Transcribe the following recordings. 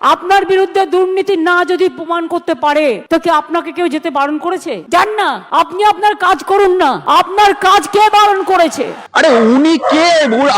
আপনার বিরুদ্ধে দুর্নীতি না যদি প্রমাণ করতে পারে, তো কি আপনাকে কেউ যেতে বারণ করেছে? যান না, আপনি আপনার কাজ করুন না, আপনার কাজ কে বারণ করেছে? আরে উনি কে?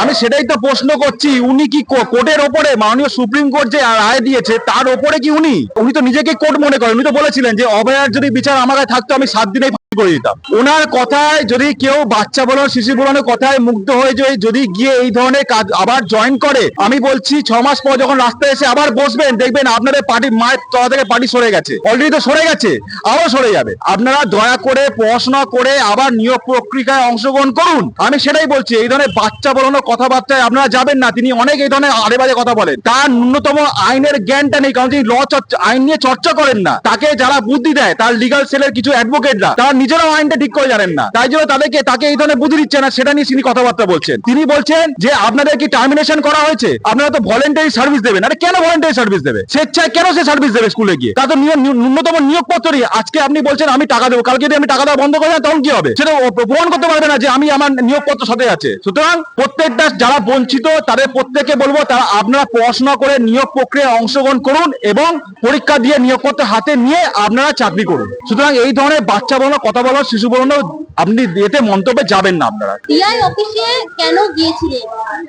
আমি সেটাই তো প্রশ্ন করছি, উনি কি কোর্টের ওপরে মাননীয় সুপ্রিম কোর্ট যে রায় দিয়েছে, তার ওপরে কি উনি? উনি তো নিজেকে কোর্ট মনে করেন, উনি তো বলেছিলেন যে অভয়ার যদি বিচার আমার থাকতো, আমি সাত ফাঁসি করে দিতাম। ওনার কথায় যদি কেউ বাচ্চা বলো শিশু বলানোর কথায় মুগ্ধ হয়ে যদি গিয়ে এই ধরনের কাজ আবার জয়েন করে, আমি বলছি ছ মাস পর যখন রাস্তায় এসে আবার বসবেন দেখবেন আপনাদের পার্টি মায়ের তলা থেকে পার্টি সরে গেছে। অলরেডি তো সরে গেছে, আরও সরে যাবে। আপনারা দয়া করে পড়াশোনা করে আবার নিয়োগ প্রক্রিয়ায় অংশগ্রহণ করুন। আমি সেটাই বলছি, এই ধরনের বাচ্চা বলানো কথাবার্তায় আপনারা যাবেন না, তিনি অনেক এই ধরনের আড়ে বাজে কথা বলেন। তার ন্যূনতম আইনের জ্ঞানটা নেই, কারণ তিনি ল চর্চা, আইন নিয়ে চর্চা করেন না। তাকে যারা বুদ্ধি দেয়, তার লিগাল সেলের কিছু অ্যাডভোকেটরা তারা নিজেরাও আইনটা ঠিক করে জানেন না। তাই জন্য তাদেরকে, তাকে এই ধরনের বুদ্ধি দিচ্ছে না, সেটা নিয়ে তিনি কথাবার্তা বলছেন। তিনি বলছেন যে, আপনাদের কি টার্মিনেশন করা হয়েছে? আপনারা তো ভলেন্টারি সার্ভিস দেবেন। আরে কেন ভলেন্টারি সার্ভিস দেবে। স্বেচ্ছায় কেন সে সার্ভিস দেবে স্কুলে গিয়ে? তা তো ন্যূনতম নিয়োগপত্রই আজকে আপনি বলছেন আমি টাকা দেবো, কালকে যদি আমি টাকা দেওয়া বন্ধ করে তখন কি হবে? সেটা প্রমাণ করতে পারবে না যে আমি আমার নিয়োগপত্র সাথে আছে। সুতরাং প্রত্যেকটা যারা বঞ্চিত, তাদের প্রত্যেককে বলব, তারা আপনারা পড়াশোনা করে নিয়োগ প্রক্রিয়ায় অংশগ্রহণ করুন এবং পরীক্ষা দিয়ে নিয়োগপত্র হাতে নিয়ে আপনারা চাকরি করুন। সুতরাং এই ধরনের বাচ্চা বলো, কথা বলো, শিশু বলো আপনি এতে মন্তব্যে যাবেন না আপনারা। ডিআই অফিসে কেন গিয়েছিলেন?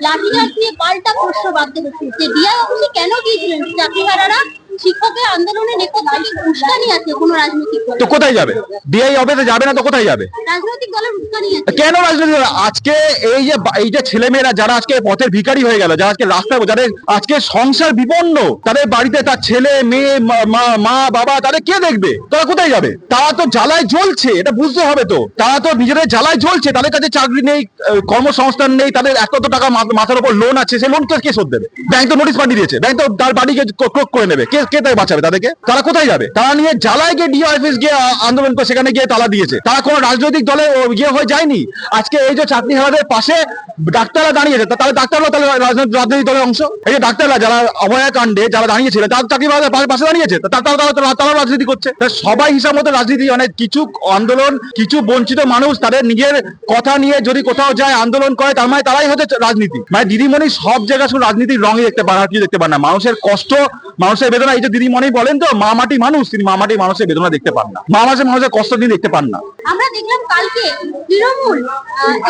লাঠিচার্জ নিয়ে পাল্টা প্রশ্ন বাধ্য হচ্ছে যে ডিআই অফিসে কেন গিয়েছিলেন? চাকরিহারারা শিক্ষকের আন্দোলনে নেপথ্যে উস্কানি আছে কোনো রাজনৈতিক তো কোথায় যাবে? ডিআই অফিসে যাবে না তো কোথায় যাবে? রাজনৈতিক দলের উস্কানি আছে। কেন? আজকে এই যে এই যে ছেলেমেয়েরা যারা আজকে পথের ভিখারি হয়ে গেল যারা আজকে রাস্তায় যাদের আজকে সংসার বিপন্ন তাদের বাড়িতে তার ছেলে মেয়ে মা- বাবা তাদের কে দেখবে? তারা কোথায় যাবে? তারা তো জ্বালায় জ্বলছে এটা বুঝতে হবে তো। তারা তো নিজেদের জ্বালায় জ্বলছে তাদের কাছে চাকরি নেই কর্মসংস্থান নেই তাদের এত এত টাকা মাথার উপর লোন আছে সেই লোন কে কে শোধ দেবে? ব্যাংক তো নোটিশ পাঠিয়ে দিয়েছে ব্যাংক তো তার বাড়িকে ক্রোক করে নেবে। কে কে তাই বাঁচাবে তাদেরকে? তারা কোথায় যাবে? তারা নিয়ে জ্বালায় গিয়ে ডিও অফিস গিয়ে আন্দোলন করে সেখানে গিয়ে তালা দিয়েছে। তারা কোনো রাজনৈতিক দলে ইয়ে হয়ে যায়নি। আজকে এই যে চাকরি হারাদের পাশে ডাক্তাররা দাঁড়িয়েছে তাহলে ডাক্তাররা তাহলে রাজনৈতিক দলের অংশ? এই যে ডাক্তাররা যারা অভয়া কাণ্ডে যারা দাঁড়িয়েছিল, তারা চাকরি হারাদের পাশে- দাঁড়িয়েছে? তারা তারা, তারা- রাজনীতি করছে। সবাই হিসাব মতো রাজনীতি মানে কিছু আন্দোলন, কিছু বঞ্চিত মানুষ তাদের নিজের কথা নিয়ে যদি কোথাও যায় আন্দোলন করে, তার মানে তারাই হচ্ছে রাজনীতি। মানে দিদিমণি সব জায়গায় শুধু রাজনীতির রঙই দেখতে পান, আর কিছু দেখতে পান না। মানুষের কষ্ট মানুষের বেদনা এই যে দিদিমণি বলেন তো মা মাটি মানুষ তিনি মা মাটি মানুষের বেদনা দেখতে পান না। মা মাসে মানুষের কষ্ট তিনি দেখতে পান না। আমরা দেখলাম কালকে তৃণমূল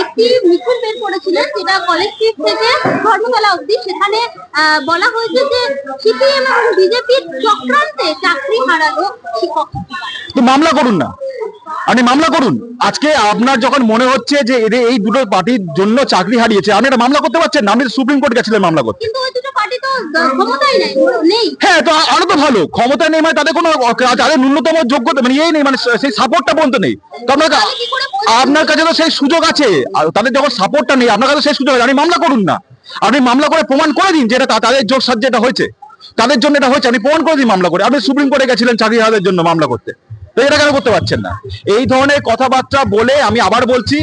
একটি মিছিল বের করেছিলেন যেটা কলেজ স্ট্রিট থেকে ধর্মতলা অবধি। সেখানে বলা হয়েছে যে সিপিএম এবং বিজেপির চক্রান্তে চাকরি হারালো শিক্ষক তো মামলা করুন না। আপনি মামলা করুন। আজকে আপনার যখন মনে হচ্ছে যে এদের এই দুটো পার্টির জন্য চাকরি হারিয়েছে আপনি একটা মামলা করতে পারছেন না? আপনি সুপ্রিম কোর্ট গেছিলেন মামলা করতে। হ্যাঁ তো আরও তো ভালো। ক্ষমতা নেই মানে তাদের কোনো তাদের ন্যূনতম যোগ্যতা মানে নেই মানে সেই সাপোর্টটা পর্যন্ত নেই। তো আপনার কাছে তো সেই সুযোগ আছে। তাদের যখন সাপোর্টটা নেই আপনার কাছে সেই সুযোগ আছে। আপনি মামলা করুন না। আপনি মামলা করে প্রমাণ করে দিন যে এটা তাদের জোর সাহায্যে এটা হয়েছে। তাদের জন্য এটা হয়েছে আপনি প্রমাণ করে দিন মামলা করে। আপনি সুপ্রিম কোর্টে গেছিলেন চাকরি হারাদের জন্য মামলা করতে। তো এটা কেন করতে পারছেন না? এই ধরনের কথাবার্তা বলে আমি আবার বলছি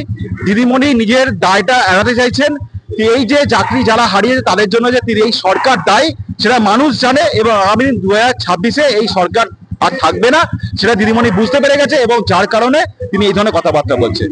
দিদিমণি নিজের দায়টা এড়াতে চাইছেন। এই যে চাকরি যারা হারিয়েছে তাদের জন্য যে এই সরকার দায়ী, সেটা মানুষ জানে এবং আগামী দু ছাব্বিশে এই সরকার আর থাকবে না, সেটা দিদিমণি বুঝতে পেরে গেছে এবং যার কারণে তিনি এই ধরনের কথাবার্তা বলছেন।